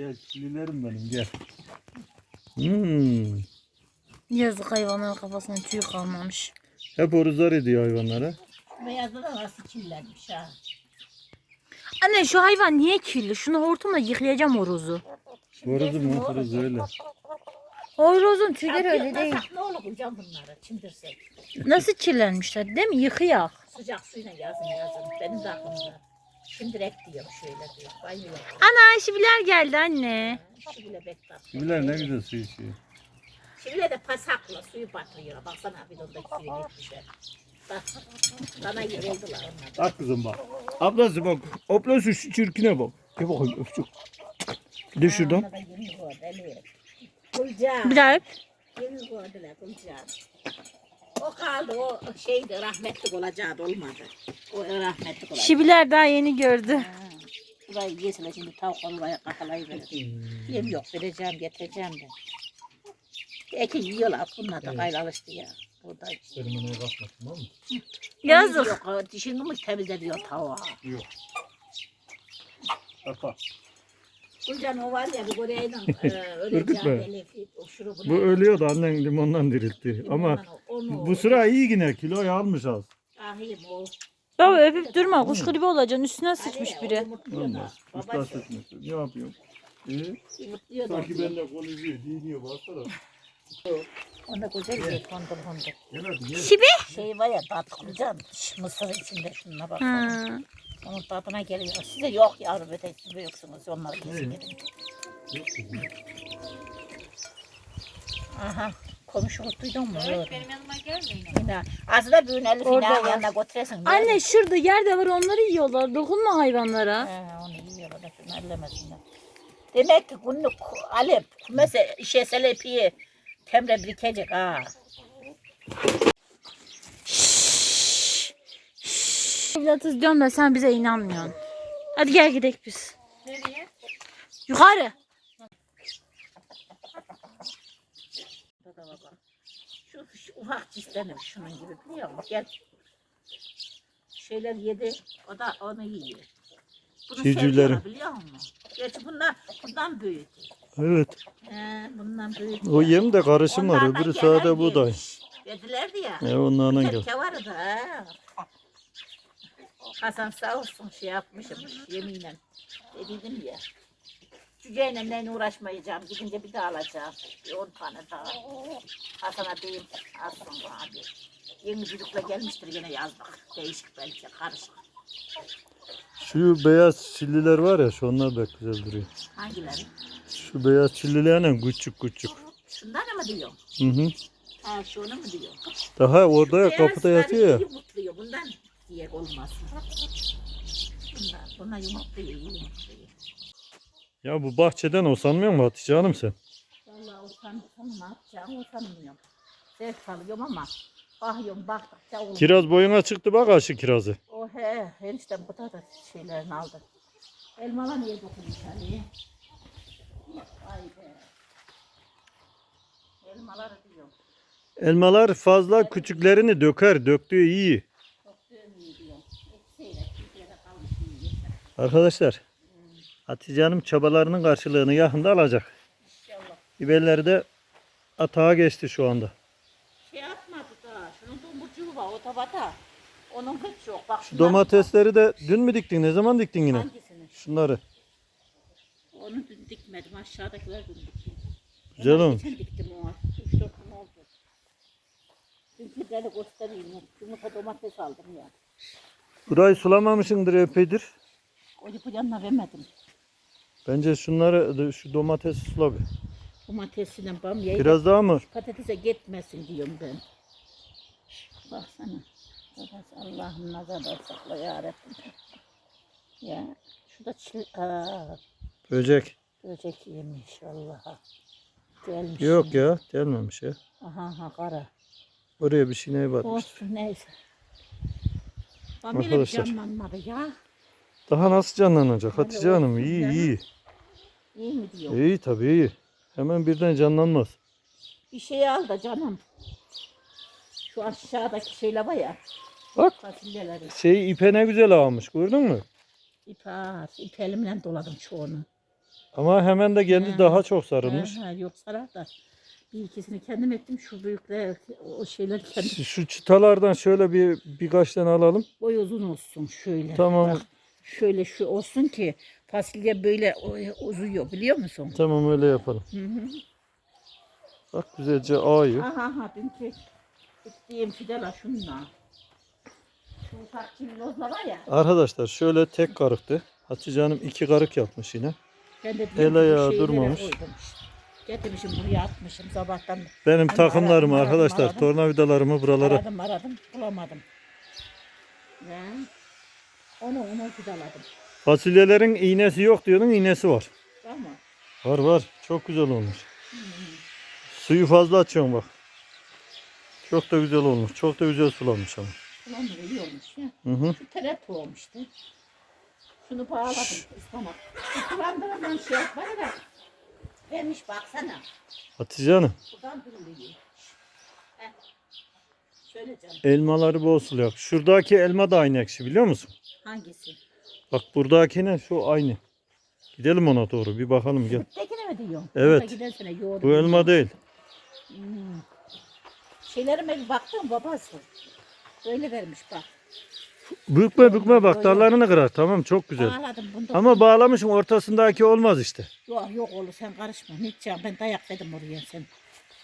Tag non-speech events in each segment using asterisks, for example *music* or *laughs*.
Gel kirlilerim benim gel. Hmm. Yazık hayvanların kafasına tüy kalmamış. Hep horuzlar ediyor hayvanlara. Beyazı da nasıl kirlenmiş ha. Anne şu hayvan niye kirli? Şunu hortumla yıkayacağım horozu. Horozu mu? Horoz öyle. Horozun tüyleri öyle değil. Ne olur hocam bunları çimdirsek. Nasıl kirlenmişler değil mi? Yıkayak. Sıcak suyla yazın yazın. Benim de aklımda. Şimdirek diyorum şöyle diyor. Yap. Ana şibiler geldi anne. Bektat. Gibiler ne güzel su içiyor. Şimdi de pasakla suyu batırıyor. Baksana bidondaki suyu gitmişler. Bak. Bana yoruldular onlar. Bak kızım bak. Ablası bak. Ablası şu çirkine bak. Gel bakayım öpçük. Bir de şuradan. Bir daha öp. Yeni gördüler Gülcan. O kaldı o şeydi rahmetlik olacaktı olmadı. O rahmetlik olacaktı. Şibiler daha yeni gördü. Burayı yesinler şimdi tavukları buraya kafalayı verir. Yem yok vereceğim getireceğim de. Eki yiyorlar bunlar da gayrı alıştı ya. Burada Sermaneye bakma tamam mı? Yazık. Yok, dişini mi temizlediyor tavuğa? Yok. Kapa. Gülcan o var ya *laughs* e, öleceğim mı? Elif'i, o şurubunu. Bu ölüyordu annen limondan diriltti. Ama onu, bu sıra iyi yine kiloyu almış az. Ahim o. Baba öpüp durma. Kuş gribi olacaksın. Üstüne sıçmış biri. o yumurtluyor da. Olmaz. Babacığım, sıkmışsın. Ne yapıyorum? İyi. yumurtluyor da. Sanki benimle konuşuyor. Diniyor baksana. Onda güzel bir kondur kondur. Gel hadi gel. Şibi. Şey var ya tat Gülcan, şş, mısır içinde şununa bak. Ha. Onun tadına geliyor. Size yok yavrum öteki büyüksünüz. Onları kesin gidin. Aha. Komşuluk duydun mu? Evet, Benim yanıma gelmeyin. Yine. Aslında büyüğün Elif Orada yine var. yanına götüresin. Anne şurada yerde var onları yiyorlar. Dokunma hayvanlara. He, onu yiyorlar da şunu ellemesinler. Demek ki günlük Alep, mesela işe selepiyi temre birikecek ha. Evlatız diyorum da sen bize inanmıyorsun. Hadi gel gidelim biz. Nereye? Yukarı. Baba baba. Şu, şu ufak cislenim şunun gibi biliyor musun? Gel. Şeyler yedi, o da onu yiyor. Bunu Civcivleri. biliyor musun? Gerçi bunlar bundan büyüdü. Evet. He, bundan büyüdü. O ya. yem de karışım var. Onlardan Öbürü gelen sade buğday. yemiş. Dedilerdi ya. E onlardan gel. Tepke vardı ha. Hasan sağ olsun şey yapmışım yeminle. Dediydim ya. Cüceyle neyle uğraşmayacağım. Gidince bir daha alacağım. Bir on tane daha. Hasan'a diyeyim. Alsın bana bir. Yeni çocukla gelmiştir gene yazmak. Değişik belki karışık. Şu beyaz çilliler var ya şu onlar da güzel duruyor. Hangileri? Şu beyaz çillilerle küçük küçük. Şundan mı diyor? Hı hı. Ha şunu mu diyor? Daha orada ya kapıda yatıyor ya. Bundan diyek olmaz. Bundan, bundan yumurtluyor. yumurtluyor. Ya bu bahçeden o sanmıyor mu Hatice Hanım sen? Vallahi utanırsam ne yapacağımı utanmıyorum. Zevk alıyorum ama bakıyorum baktıkça olmuyor. Kiraz boyuna çıktı bak aşı kirazı. O he, eniştem bu da şeylerini aldı. Elmalar niye dokunmuş Ali? Vay be. Elmaları diyor. Elmalar fazla küçüklerini döker. Döktüğü iyi. Çok dövmüyor diyor. Eksiyle, Türkiye'de kalmış iyi. Arkadaşlar Hatice Hanım çabalarının karşılığını yakında alacak. İnşallah. Biberleri de atağa geçti şu anda. Şey yapmadı da, şunun domburcuğu var o tabata. Onun hiç yok. Bak Şu şunlar- domatesleri de dün mü diktin? Ne zaman diktin yine? Hangisini? Şunları. Onu dün dikmedim. Aşağıdakiler dün diktim. Güzel Onları olmuş. Geçen diktim o. Üç dört gün oldu. Dünküleri göstereyim. Yumurta domates aldım ya. Burayı sulamamışsındır epeydir. Bu yanına vermedim. Bence şunları şu domatesi sula bir. Domatesiyle bamyayı Biraz daha mı? patatese gitmesin diyorum ben. Baksana. Babası Allah'ım nazardan sakla yarabbim. Ya şu da çil... Aa, Böcek. böcek yemiş Allah'a. Gelmiş. Yok ya gelmemiş ya. Aha aha kara. Oraya bir şey ne batmış. Olsun neyse. Bamya bir Arkadaşlar. canlanmadı ya. Daha nasıl canlanacak Hadi Hatice Hanım? olsun İyi canım. iyi. İyi mi diyor? İyi tabii iyi. Hemen birden canlanmaz. Bir şey al da canım. Şu aşağıdaki şeyle var ya. Bak. Fasulyeleri. Şey ipe ne güzel almış gördün mü? İp ağır. İp elimle doladım çoğunu. Ama hemen de kendi Hı. daha çok sarılmış. Ha, ha, yok sarar da. Bir ikisini kendim ettim. Şu büyükler o şeyler kendim. Şu- Şu çıtalardan şöyle bir birkaç tane alalım. Boy uzun olsun şöyle. Tamam. Bak, şöyle şu olsun ki fasulye böyle uzuyor biliyor musun? Tamam öyle yapalım. Hı hı. Bak güzelce ağıyor. Aha ha dünkü gittiğim fidela şunla. Şu ufak çillozla var ya. Arkadaşlar şöyle tek karıktı. Hatice Hanım iki karık yapmış yine. Ben de El ayağı durmamış. koydum. Getirmişim buraya atmışım sabahtan. Benim Ben takımlarımı aradım, arkadaşlar, aradım. tornavidalarımı buralara. Aradım aradım bulamadım. Ya. Onu onu fidaladım. Fasulyelerin iğnesi yok diyordun, iğnesi var. Ama Var var. Çok güzel olmuş. Suyu fazla açıyorsun bak. Çok da güzel olmuş. Çok da güzel sulanmış ama. ulan da iyi olmuş ya. Hı hı. Şu teret olmuştu. Şunu bağladım ıspanak. Şu kurandıran şey yapar da. Vermiş baksana. Hatice Hanım, Buradan duruluyor. Heh. Söyle canım. elmaları bol sulayak. Şuradaki elma da aynı ekşi biliyor musun? Hangisi? Bak buradakine şu aynı. Gidelim ona doğru bir bakalım gel. *laughs* Tekine mi diyorsun? Evet. Yoğurdu. Bu elma değil. Hmm. Şeylerime bir baktım babası. Böyle vermiş bak. Bükme bükme bak dallarını kırar tamam çok güzel. Bağladım bunda. Ama bağlamışım ortasındaki olmaz işte. Yok yok oğlum sen karışma. Ne diyeceğim ben dayak yedim oraya sen.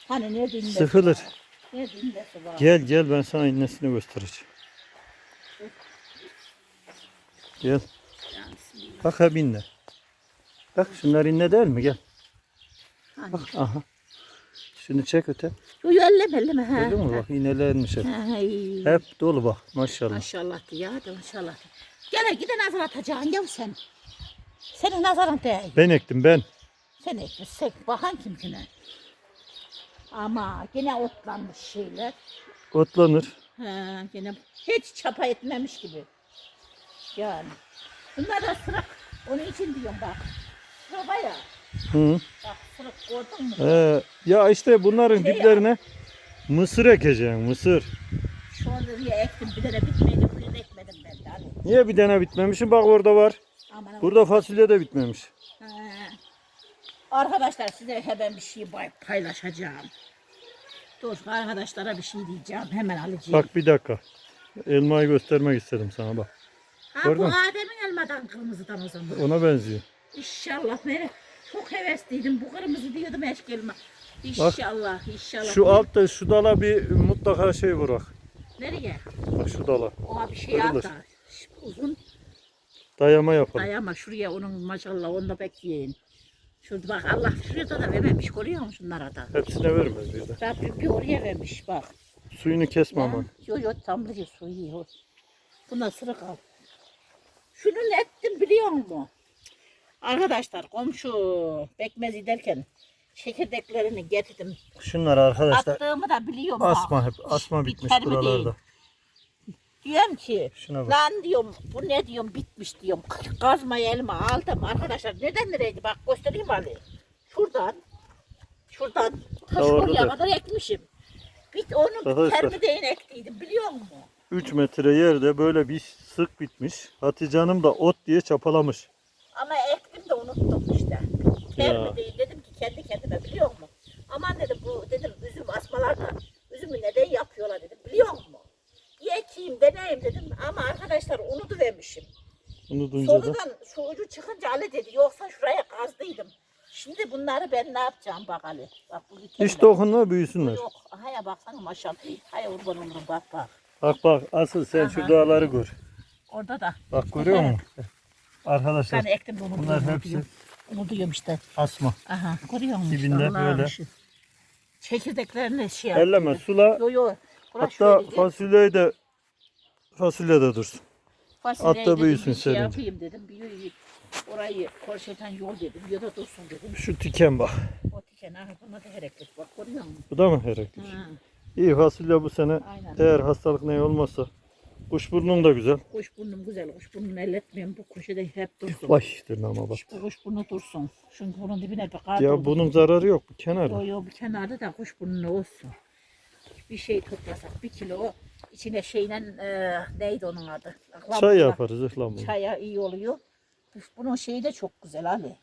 Hani ne dinle? Sıkılır. Var? Gel gel ben sana innesini göstereceğim. Gel. Bak hep inne. Bak şunlar inne değil mi? Gel. Hani. Bak aha. Şunu çek öte. Yo elleme elleme. Ha. Gördün mü bak iğnelenmiş hep. Hep dolu bak maşallah. Maşallah ya de maşallah. Gene gide nazar atacaksın ya sen. Senin nazarın değil. Ben ektim ben. Sen ekmişsin. Bakan kimkine. Ama gene otlanmış şeyler. Otlanır. Ha, gene hiç çapa etmemiş gibi. Yani. Bunlar da sırak. Onun için diyorum bak. Sıra ya. Hı. Bak sırak gördün mü? Ee, ya işte bunların Şey diplerine mısır ekeceksin mısır. Şu anda diye ektim. Bir tane bitmedi. Buraya da ekmedim ben de. Hani. Niye bir tane bitmemişim? Bak orada var. Aman Burada fasulye de bitmemiş. Arkadaşlar size hemen bir şey pay- paylaşacağım. Dur arkadaşlara bir şey diyeceğim. Hemen alacağım. Bak bir dakika. Elmayı göstermek istedim sana bak. Ha, gördün bu mü? Adem'in elmadan kırmızıdan o zaman. Ona benziyor. İnşallah beni çok hevesliydim. Bu kırmızı diyordum eşk elma. İnşallah, inşallah. Şu altta şu dala bir mutlaka şey bırak. Nereye? Bak şu dala. Oha bir şey Kırılır. at da. Ş- Uzun Dayama yapalım. dayama şuraya onun maşallah onu da bekleyin. Şurada bak Allah şurada da vermemiş görüyor musun şunlara da? Hepsine vermez bir de. Rabbim bir oraya vermiş bak. Suyunu kesme aman. Yo yo tamlıca suyu yok. Buna sıra kal. Şunu ettim biliyor musun? Arkadaşlar komşu bekmez derken çekirdeklerini getirdim. Şunlar arkadaşlar Attığımı da biliyorum asma hep asma bitmiş Biter değil? buralarda. Diyorum ki Şuna bak. lan diyorum bu ne diyorum bitmiş diyorum. Kazmayı elime aldım arkadaşlar. Neden nereydi bak göstereyim Ali. Şuradan şuradan ta Ha, orada şuraya da. kadar ekmişim. Bit onu Arkadaşlar. termideyin ektiydim biliyor musun? 3 metre yerde böyle bir sık bitmiş. Hatice Hanım da ot diye çapalamış. Ama ektim de unuttum işte. Ya. Termideyin dedim ki kendi kendime biliyor musun? Aman dedim bu dedim üzüm asmalarda üzümü neden yapıyorlar dedim biliyor musun? Bir ekeyim deneyim dedim ama arkadaşlar unutuvermişim. Bunu duyunca da şu ucu çıkınca Ali dedi yoksa şuraya kazdıydım. Şimdi bunları ben ne yapacağım bak Ali. Bak bu hiç dokunma büyüsünler. Yok. Haya baksana maşallah. Haya kurban olurum bak bak. Bak bak asıl sen şu Aha. dağları gör. Orada da. Bak görüyor musun? Arkadaşlar Ben ektim de bunlar hepsi unutuyorum. Unutuyorum işte. asma. Aha görüyor musun? Dibinde Allah'ım böyle. şu Çekirdeklerini şey yaptı. Elleme sula. Yo yo. Hatta şöyle gel. fasulyeyi de fasulye de dursun. Fasulyeyi hatta dedim, büyüsün bir şey serince. yapayım dedim. Yürü- orayı korşeten yol dedim. Ya da dursun dedim. Şu tiken bak. O diken aha buna da hareketlik bak görüyor musun? Bu da mı herekli? Ha, İyi fasulye bu sene aynen. eğer hastalık ne olmazsa. Kuşburnun da güzel. Kuş burnum güzel. Kuş burnunu elletmeyeyim. Bu kuşu da hep dursun. Vay tırnağıma bak. Bu kuş burnu dursun. Çünkü bunun dibine bir kar Ya bunun zararı yok. Bu kenarı. yo bir kenarda da kuş burnu olsun. Bir şey toplasak bir kilo içine şeyle e, neydi onun adı? Ihlamurla- Çay yaparız ıhlamur. Çaya iyi oluyor. Bunun şeyi de çok güzel Ali.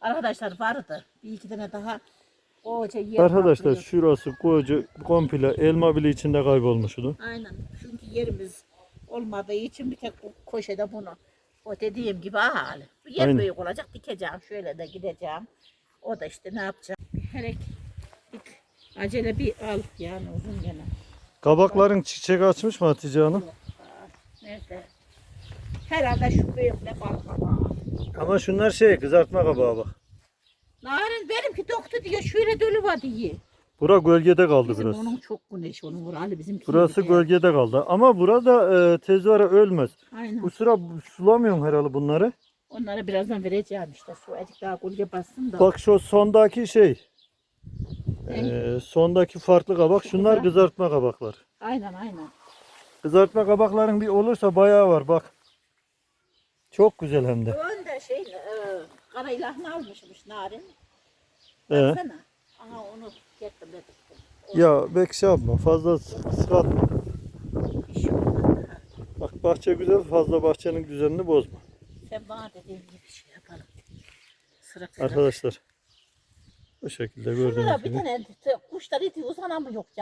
Arkadaşlar vardı. Bir iki tane daha koca yer Arkadaşlar kaplıyor. şurası koca komple elma bile içinde kaybolmuştu. Aynen. Çünkü yerimiz olmadığı için bir tek köşede bunu. O dediğim gibi hali. Yer Aynen. büyük olacak. Dikeceğim. Şöyle de gideceğim. O da işte ne yapacağım? Herek bir acele bir al yani uzun gene. Kabakların çiçek açmış mı Hatice Hanım? Nerede? Herhalde şu büyükle balkona. Ama şunlar şey kızartma kabağı bak. Narin benimki doktu diyor şöyle dölü var diye. Bura gölgede kaldı Bizim biraz. onun çok güneş onun vurali bizimki. Burası gölgede kaldı. Ama burada e, tezvara ölmez. Aynen. Bu sıra sulamıyorum herhalde bunları. Onları birazdan vereceğim işte. Su azıcık daha gölge bassın da. Bak şu sondaki şey. E, sondaki farklı kabak. Şunlar kızartma kabaklar. Aynen aynen. Kızartma kabakların bir olursa bayağı var bak. Çok güzel hem de. Önde şey e, kara ilahını almışmış narin. Ee, Baksana. Aha onu getirdim dedim. ya bek şey yapma fazla sık sık atma. Bir şey. Bak bahçe güzel fazla bahçenin düzenini bozma. Sen bana dediğin gibi şey yapalım. Sırak. Arkadaşlar bu şekilde Şurada gördüğünüz bir gibi. tane kuşlar iti uzanan mı yok ya?